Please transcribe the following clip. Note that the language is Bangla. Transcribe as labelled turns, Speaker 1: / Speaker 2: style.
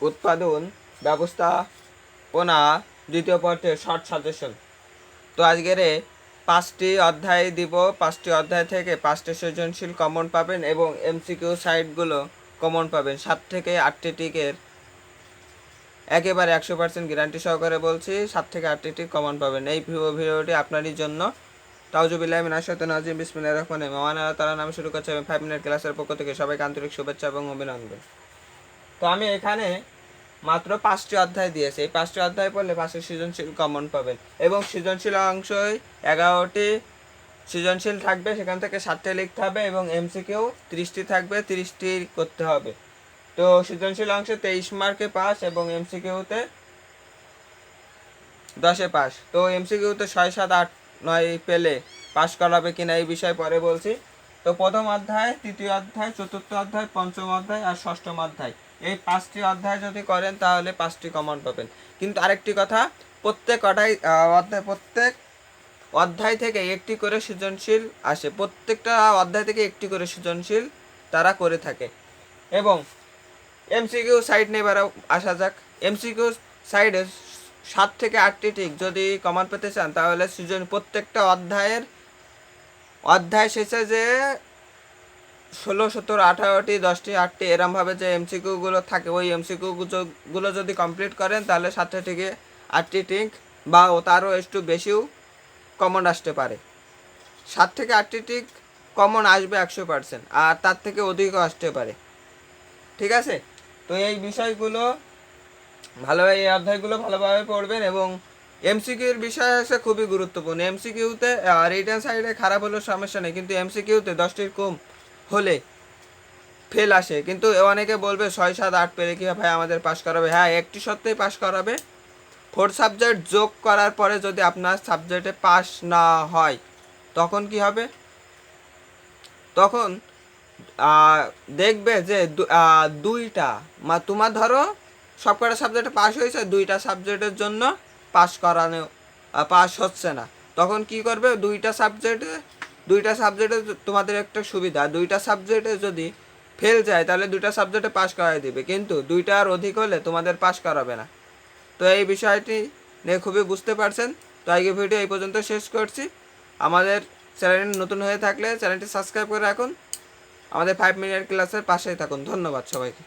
Speaker 1: উৎপাদন ব্যবস্থাপনা দ্বিতীয় পত্রের শর্ট সাজেশন তো আজকের পাঁচটি অধ্যায় দিব। পাঁচটি অধ্যায় থেকে পাঁচটি সৃজনশীল কমন পাবেন এবং এমসিকিউ সাইটগুলো কমন পাবেন। সাত থেকে আটটি টিকের একেবারে একশো পার্সেন্ট গ্যারান্টি সহকারে বলছি, সাত থেকে আটটি টিক কমন পাবেন। এই ভিডিও- ভিডিওটি আপনারই জন্য। তাউজুবিল্লাহ মিনাশ শাইতানির রাজিম। বিসমিল্লাহির রহমানির রহিম। মহান আল্লাহ তাআলার নামে শুরু করছে আমি ফাইভ মিনিট ক্লাসের পক্ষ থেকে। সবাইকে আন্তরিক শুভেচ্ছা এবং অভিনন্দন। তো আমি এখানে মাত্র পাঁচটি অধ্যায় দিয়েছি। এই পাঁচটি অধ্যায় পড়লে পাঁচটি সৃজনশীল কমন পাবেন। এবং সৃজনশীল অংশই এগারোটি সৃজনশীল থাকবে, সেখান থেকে সাতটি লিখতে হবে এবং এমসিকিউ ত্রিশটি থাকবে, ত্রিশটি করতে হবে। তো সৃজনশীল অংশে তেইশ মার্কে পাস এবং এমসিকিউতে দশে পাস। তো এমসিকিউতে ছয়, সাত, আট, নয় পেলে পাস করাবে কিনা এই বিষয়ে পরে বলছি। তো প্রথম অধ্যায়, তৃতীয় অধ্যায়, চতুর্থ অধ্যায়, পঞ্চম অধ্যায় আর ষষ্ঠম অধ্যায়। এই পাঁচটি অধ্যায় যদি করেন, তাহলে পাঁচটি কমন পাবেন। কিন্তু আরেকটি কথা, প্রত্যেক অধ্যায় অধ্যায়, প্রত্যেক অধ্যায় থেকে একটি করে সৃজনশীল আসে। প্রত্যেকটা অধ্যায় থেকে একটি করে সৃজনশীল তারা করে থাকে। এবং এমসিকিউ সাইড নিয়ে এবার আসা যাক। এমসিকিউ সাইডে সাত থেকে আটটি ঠিক যদি কমান পেতে চান, তাহলে সৃজন, প্রত্যেকটা অধ্যায়ের অধ্যায় শেষে যে ষোলো, সতেরো, আঠারোটি, দশটি, আটটি এরমভাবে যে এমসিকিউগুলো থাকে, ওই এমসিকিউ গুলো যদি কমপ্লিট করেন, তাহলে সাতটা থেকে আটটি টিক বা ও তারও একটু বেশিও কমন আসতে পারে। সাত থেকে আটটি টিক কমন আসবে একশো পার্সেন্ট আর তার থেকে অধিকও আসতে পারে। ঠিক আছে? তো এই বিষয়গুলো ভালোভাবে এই অধ্যায়গুলো ভালোভাবে পড়বেন এবং এমসিকিউর বিষয় আছে, খুবই গুরুত্বপূর্ণ। এমসিকিউতে রিটার্ন সাইডে খারাপ হলেও সমস্যা নেই, কিন্তু এমসিকিউতে দশটির কম হলে ফেল আসে। কিন্তু অনেকে বলবে ছয়, সাত, আট পেলে কি ভাই আমাদের পাস করাবে? হ্যাঁ একটি সত্ত্বেই পাশ করাবে। ফোর্থ সাবজেক্ট যোগ করার পরে যদি আপনার সাবজেক্টে পাস না হয়, তখন কি হবে? তখন দেখবে যে দুইটা, মা, তোমার ধরো সবকটা সাবজেক্টে পাস হয়েছে, দুইটা সাবজেক্টের জন্য পাস করানো পাস হচ্ছে না। তখন কি করবে? দুইটা সাবজেক্টে দুইটা সাবজেক্টে তোমাদের একটা সুবিধা। দুইটা সাবজেক্টে যদি ফেল যায়, তাহলে দুইটা সাবজেক্টে পাস করাই দিবে। কিন্তু দুইটার অধিক হলে তোমাদের পাস করাবে না। তো এই বিষয়টি নিয়ে খুবই বুঝতে পারছেন। তো আজকে ভিডিও এই পর্যন্ত শেষ করছি। আমাদের চ্যানেল নতুন হয়ে থাকলে চ্যানেলটি সাবস্ক্রাইব করে রাখুন। আমাদের ফাইভ মিনিট ক্লাসের পাশেই থাকুন। ধন্যবাদ সবাইকে।